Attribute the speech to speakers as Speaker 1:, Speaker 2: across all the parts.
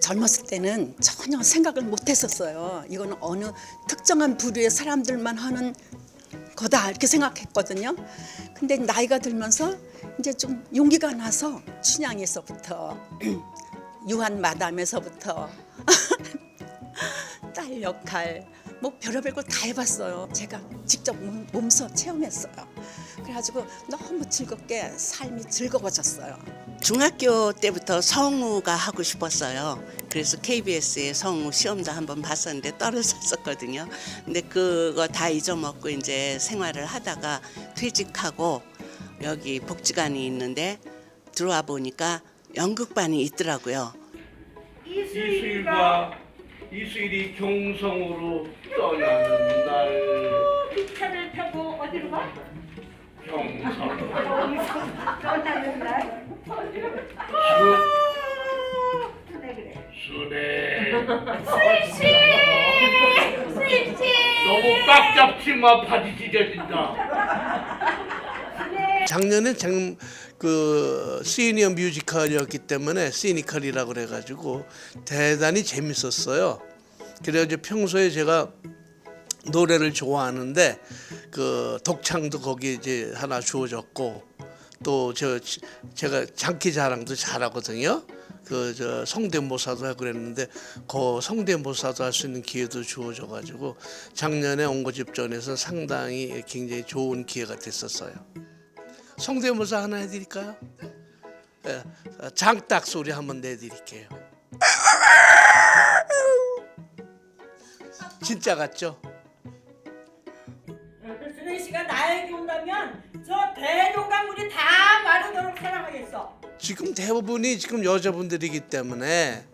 Speaker 1: 젊었을 때는 전혀 생각을 못 했었어요. 이거는 어느 특정한 부류의 사람들만 하는 거다 이렇게 생각했거든요. 근데 나이가 들면서 이제 좀 용기가 나서 춘향에서부터 유한 마담에서부터 딸 역할 뭐 별의별 걸 다 해봤어요. 제가 직접 몸, 몸소 체험했어요. 그래가지고 너무 즐겁게 삶이 즐거워졌어요.
Speaker 2: 중학교 때부터 성우가 하고 싶었어요. 그래서 KBS의 성우 시험도 한번 봤었는데 떨어졌었거든요. 근데 그거 다 잊어먹고 이제 생활을 하다가 퇴직하고 여기 복지관이 있는데 들어와 보니까 연극반이 있더라고요.
Speaker 3: 이수일과 이수일이 경성으로 떠나는 날
Speaker 4: 차를 타고 어디로 가?
Speaker 3: 경성
Speaker 4: 떠나는 날. 그래.
Speaker 3: 순에
Speaker 4: 스위치.
Speaker 3: 너무 꽉 잡지 마 바지 찢어진다
Speaker 5: 작년에 장, 그 시니어 뮤지컬이었기 때문에 시니컬이라고 그래가지고 대단히 재밌었어요. 그래서 이제 평소에 제가 노래를 좋아하는데 그 독창도 거기 이제 하나 주어졌고 또 저 제가 장기 자랑도 잘하거든요. 그 저 성대모사도 하고 그랬는데 그 성대모사도 할 수 있는 기회도 주어져 가지고 작년에 온고집전에서 상당히 굉장히 좋은 기회가 됐었어요. 성대모사 하나 해드릴까요? 예, 장딱 소리 한번 내드릴게요. 진짜 같죠?
Speaker 4: 수네 씨가 나에게 온다면 저 대동강물이 다 마르도록 사랑하겠어.
Speaker 5: 지금 대부분이 지금 여자분들이기 때문에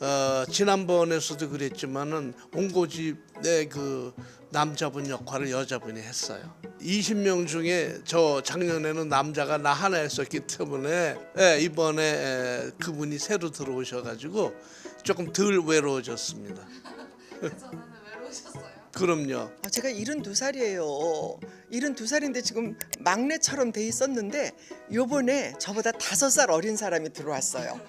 Speaker 5: 어, 지난번에서도 그랬지만은 온고집의 그 남자분 역할을 여자분이 했어요. 20명 중에 저 작년에는 남자가 나 하나 했었기 때문에 예, 이번에 예, 그분이 새로 들어오셔가지고 조금 덜 외로워졌습니다. 그 럼요.
Speaker 6: 아, 제가 72살이에요. 72살인데 지금 막내처럼 돼 있었는데 요번에 저보다 다섯 살 어린 사람이 들어왔어요.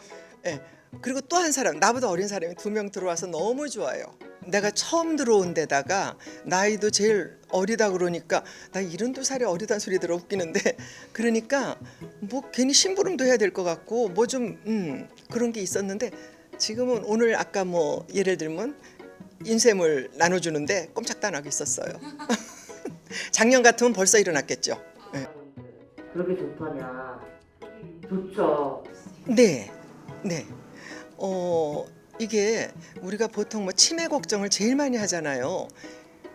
Speaker 6: 예. 그리고 또 한 사람, 나보다 어린 사람이 두 명 들어와서 너무 좋아요. 내가 처음 들어온 데다가 나이도 제일 어리다 그러니까 나 72살이 어리다는 소리 들어 웃기는데 그러니까 뭐 괜히 심부름도 해야 될 것 같고 뭐 좀 음, 그런 게 있었는데 지금은 오늘 아까 뭐 예를 들면 인쇄물 나눠주는데 꼼짝도 안 하고 있었어요. 작년 같으면 벌써 일어났겠죠. 네.
Speaker 7: 그렇게 좋더냐? 좋죠.
Speaker 6: 네, 네. 어 이게 우리가 보통 뭐 치매 걱정을 제일 많이 하잖아요.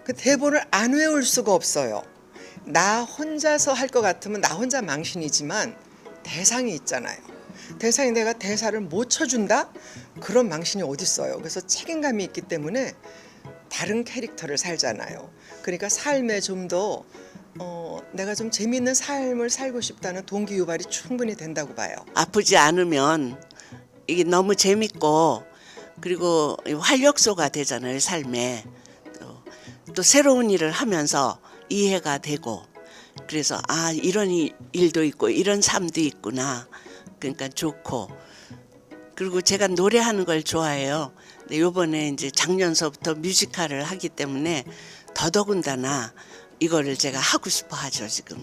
Speaker 6: 그 대본을 안 외울 수가 없어요. 나 혼자서 할 것 같으면 나 혼자 망신이지만 대상이 있잖아요. 대상이 내가 대사를 못 쳐준다? 그런 망신이 어딨어요. 그래서 책임감이 있기 때문에 다른 캐릭터를 살잖아요. 그러니까 삶에 좀더 어, 내가 좀 재미있는 삶을 살고 싶다는 동기 유발이 충분히 된다고 봐요.
Speaker 2: 아프지 않으면 이게 너무 재밌고 그리고 활력소가 되잖아요 삶에 또, 또 새로운 일을 하면서 이해가 되고 그래서 아 이런 이- 일도 있고 이런 삶도 있구나 그러니까 좋고 그리고 제가 노래하는 걸 좋아해요. 요번에 이제 작년서부터 뮤지컬을 하기 때문에 더더군다나 이거를 제가 하고 싶어 하죠 지금.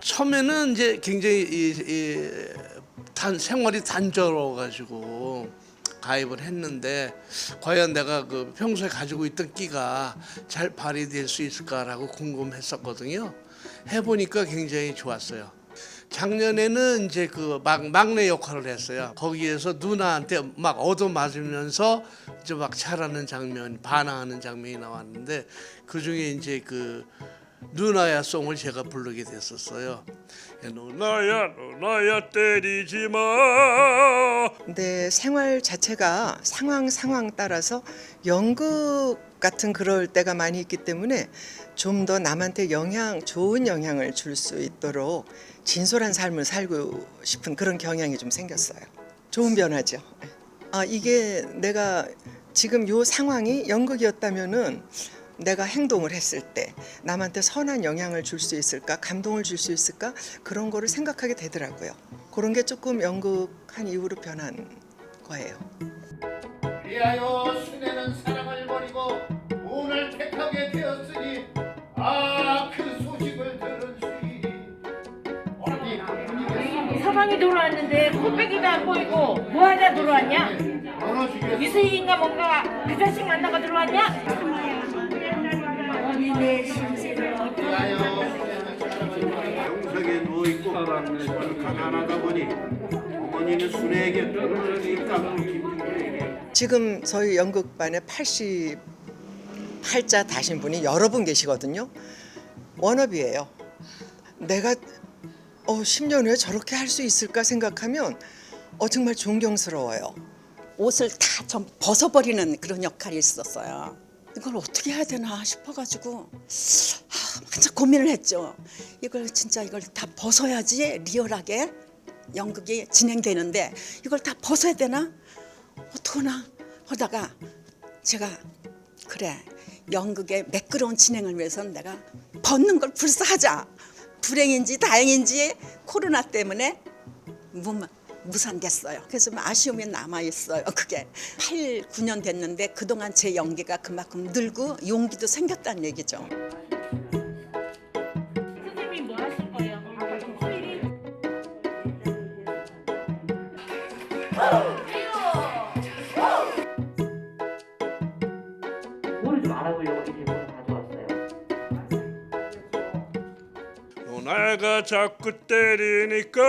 Speaker 5: 처음에는 이제 굉장히 이, 이 단, 생활이 단조로워 가지고 가입을 했는데 과연 내가 그 평소에 가지고 있던 끼가 잘 발휘될 수 있을까라고 궁금했었거든요. 해보니까 굉장히 좋았어요. 작년에는 이제 그 막, 막내 역할을 했어요. 거기에서 누나한테 막 얻어맞으면서 이제 막 잘하는 장면, 반항하는 장면이 나왔는데 그 중에 이제 그 누나야 송을 제가 부르게 됐었어요. 누나야 누나야 때리지 마.
Speaker 6: 내 생활 자체가 상황 상황 따라서 연극 같은 그럴 때가 많이 있기 때문에 좀 더 남한테 영향 좋은 영향을 줄 수 있도록 진솔한 삶을 살고 싶은 그런 경향이 좀 생겼어요. 좋은 변화죠. 아 이게 내가 지금 요 상황이 연극이었다면은 내가 행동을 했을 때 남한테 선한 영향을 줄 수 있을까 감동을 줄 수 있을까 그런 거를 생각하게 되더라고요. 그런 게 조금 연극한 이후로 변한 거예요.
Speaker 3: 위하여 순애는 사랑을 버리고 운을 택하게 되었으니 아 그 소식을 들은 수이 어디 그분이
Speaker 4: 서방이 돌아왔는데 코빼기도 안 보이고 뭐?
Speaker 3: 어느 중에
Speaker 4: 이세희인가 뭔가 그 자식 만나고 들어왔냐?
Speaker 8: 병석에 누워 있고 가난하다 보니 어머니는 순애에게
Speaker 6: 지금 저희 연극반에 88자 다신 분이 여러 분 계시거든요. 워너비예요. 내가 어 10년 후에 저렇게 할 수 있을까 생각하면 어 정말 존경스러워요.
Speaker 1: 옷을 다 좀 벗어버리는 그런 역할이 있었어요. 이걸 어떻게 해야 되나 싶어가지고 아, 한참 고민을 했죠. 이걸 진짜 이걸 다 벗어야지 리얼하게 연극이 진행되는데 이걸 다 벗어야 되나? 어떡하나 하다가 제가 그래 연극의 매끄러운 진행을 위해서는 내가 벗는 걸 불사하자. 불행인지 다행인지 코로나 때문에 무, 무산됐어요. 그래서 좀 아쉬움이 남아 있어요. 그게 8, 9년 됐는데 그동안 제 연기가 그만큼 늘고 용기도 생겼다는 얘기죠.
Speaker 4: 선생님이 뭐 하실 거예요? 수일이?
Speaker 7: 뭐를 좀 알아보려고 이 제목을 가져왔어요.
Speaker 5: 누나가 자꾸 때리니까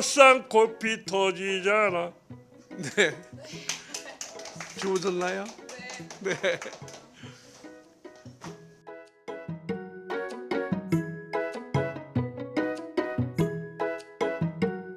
Speaker 5: 쌍코피 터지잖아. 네. 좋으셨나요? 네.